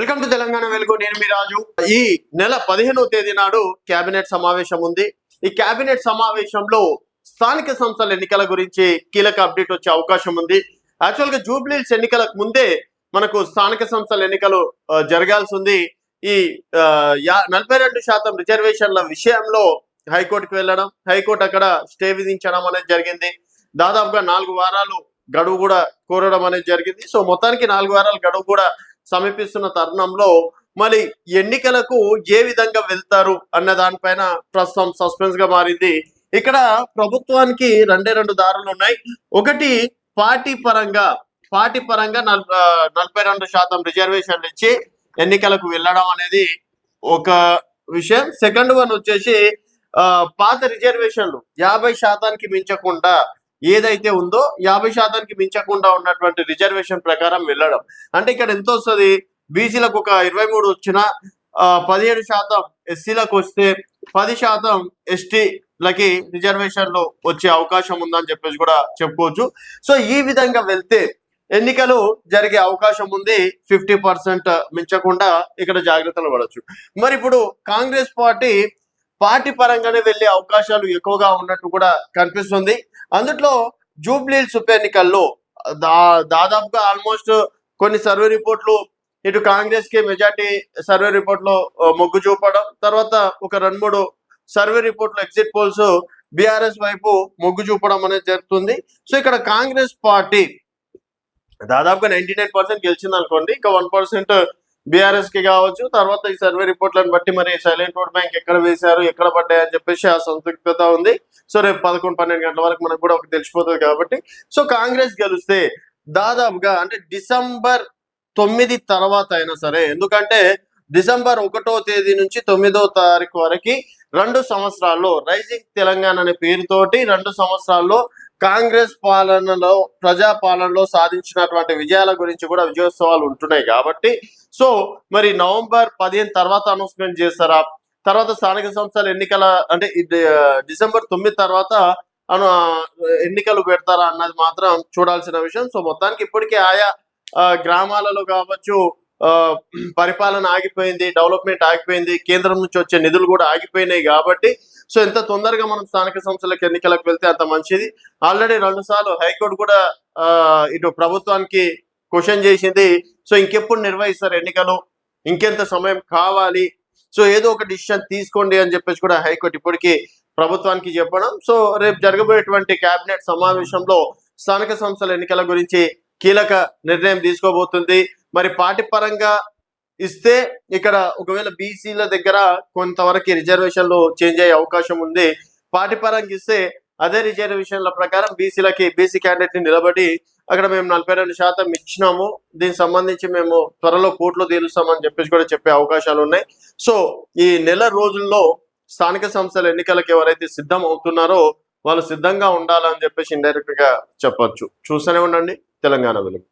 Welcome to Telangana వెలుగు నేను మీ రాజు. ఈ నెల పదిహేనవ తేదీ నాడు కేబినెట్ సమావేశం ఉంది. ఈ కేబినెట్ సమావేశంలో స్థానిక సంస్థల ఎన్నికల గురించి కీలక అప్డేట్ వచ్చే అవకాశం ఉంది. యాక్చువల్గా జూబ్లీస్ ఎన్నికలకు ముందే మనకు స్థానిక సంస్థల ఎన్నికలు జరగాల్సి ఉంది. ఈ నలభై రెండు శాతం రిజర్వేషన్ల విషయంలో హైకోర్టుకు వెళ్ళడం హైకోర్టు అక్కడ స్టే విధించడం అనేది జరిగింది. దాదాపుగా నాలుగు వారాలు గడువు కూడా కోరడం అనేది జరిగింది. సో మొత్తానికి నాలుగు వారాల గడువు కూడా సమీపిస్తున్న తరుణంలో మరి ఎన్నికలకు ఏ విధంగా వెళ్తారు అన్న దానిపైన ప్రస్తుతం సస్పెన్స్గా మారింది. ఇక్కడ ప్రభుత్వానికి రెండే రెండు దారులు ఉన్నాయి. ఒకటి పార్టీ పరంగా పార్టీ పరంగా నలభై రెండు శాతం రిజర్వేషన్లు ఇచ్చి ఎన్నికలకు వెళ్ళడం అనేది ఒక విషయం. సెకండ్ వన్ వచ్చేసి పాత రిజర్వేషన్లు యాభై శాతానికి మించకుండా ఏదైతే ఉందో యాభై శాతానికి మించకుండా ఉన్నటువంటి రిజర్వేషన్ ప్రకారం వెళ్ళడం. అంటే ఇక్కడ ఎంత వస్తుంది? బీసీలకు ఒక ఇరవై మూడు వచ్చిన పదిహేడు శాతం ఎస్సీలకు వస్తే పది శాతం ఎస్టీలకి రిజర్వేషన్లు వచ్చే అవకాశం ఉందని చెప్పేసి కూడా చెప్పుకోవచ్చు. సో ఈ విధంగా వెళ్తే ఎన్నికలు జరిగే అవకాశం ఉంది. ఫిఫ్టీ పర్సెంట్ మించకుండా ఇక్కడ జాగ్రత్తలు పడవచ్చు మరి ఇప్పుడు కాంగ్రెస్ పార్టీ పార్టీ పరంగానే వెళ్ళే అవకాశాలు ఎక్కువగా ఉన్నట్టు కూడా కనిపిస్తుంది. అందుట్లో జూబ్లీల్స్ ఉప ఎన్నికల్లో దా దాదాపుగా ఆల్మోస్ట్ కొన్ని సర్వే రిపోర్ట్లు ఇటు కాంగ్రెస్కి మెజార్టీ సర్వే రిపోర్ట్లో మొగ్గు చూపడం తర్వాత ఒక రెండు మూడు సర్వే రిపోర్ట్లు ఎగ్జిట్ పోల్స్ బీఆర్ఎస్ వైపు మొగ్గు చూపడం అనేది జరుగుతుంది. సో ఇక్కడ కాంగ్రెస్ పార్టీ దాదాపుగా నైన్టీ నైన్ పర్సెంట్ గెలిచింది అనుకోండి ఇంకా వన్ పర్సెంట్ బీఆర్ఎస్కి కావచ్చు తర్వాత ఈ సర్వే రిపోర్ట్లను బట్టి మరి సైలెంట్ ఓట్ బ్యాంక్ ఎక్కడ వేశారు ఎక్కడ పడ్డాయని చెప్పేసి ఆ సంతృప్తత ఉంది. సో రేపు పదకొండు పన్నెండు గంటల వరకు మనకు కూడా ఒకటి తెలిసిపోతుంది కాబట్టి. సో కాంగ్రెస్ గెలిస్తే దాదాపుగా అంటే డిసెంబర్ తొమ్మిది తర్వాత అయినా సరే ఎందుకంటే డిసెంబర్ ఒకటో తేదీ నుంచి తొమ్మిదో తారీఖు వరకు రెండు సంవత్సరాల్లో రైజింగ్ తెలంగాణ అనే పేరుతోటి రెండు సంవత్సరాల్లో కాంగ్రెస్ పాలనలో ప్రజా పాలనలో సాధించినటువంటి విజయాల గురించి కూడా విజయోత్సవాలు ఉంటున్నాయి కాబట్టి. సో మరి నవంబర్ పదిహేను తర్వాత అనౌన్స్మెంట్ చేస్తారా? తర్వాత స్థానిక సంస్థల ఎన్నికల అంటే డిసెంబర్ తొమ్మిది తర్వాత అను ఎన్నికలు పెడతారా అన్నది మాత్రం చూడాల్సిన విషయం. సో మొత్తానికి ఇప్పటికే ఆయా గ్రామాలలో కావచ్చు పరిపాలన ఆగిపోయింది డెవలప్మెంట్ ఆగిపోయింది కేంద్రం నుంచి వచ్చే నిధులు కూడా ఆగిపోయినాయి కాబట్టి సో ఎంత తొందరగా మనం స్థానిక సంస్థలకు ఎన్నికలకు వెళ్తే అంత మంచిది. ఆల్రెడీ రెండు సార్లు హైకోర్టు కూడా ఇటు ప్రభుత్వానికి క్వశ్చన్ చేసింది. సో ఇంకెప్పుడు నిర్వహిస్తారు ఎన్నికలు? ఇంకెంత సమయం కావాలి? సో ఏదో ఒక డిసిషన్ తీసుకోండి అని చెప్పేసి కూడా హైకోర్టు ఇప్పటికీ ప్రభుత్వానికి చెప్పడం. సో రేపు జరగబోయేటువంటి కేబినెట్ సమావేశంలో స్థానిక సంస్థల ఎన్నికల గురించి కీలక నిర్ణయం తీసుకోబోతుంది. మరి పార్టీ పరంగా ఇస్తే ఇక్కడ ఒకవేళ బీసీల దగ్గర కొంతవరకు రిజర్వేషన్లు చేంజ్ అయ్యే అవకాశం ఉంది. పార్టీ పరంగా ఇస్తే అదే రిజర్వేషన్ల ప్రకారం బీసీలకి బీసీ క్యాండిడేట్ని నిలబడి అక్కడ మేము నలభై రెండు శాతం ఇచ్చినాము. దీనికి సంబంధించి మేము త్వరలో కోర్టులో తీరుస్తామని చెప్పేసి కూడా చెప్పే అవకాశాలు ఉన్నాయి. సో ఈ నెల రోజుల్లో స్థానిక సంస్థల ఎన్నికలకు ఎవరైతే సిద్ధం అవుతున్నారో వాళ్ళు సిద్ధంగా ఉండాలని చెప్పేసి ఇండైరెక్ట్గా చెప్పచ్చు. చూస్తూనే ఉండండి. తెలంగాణ వెలుగు.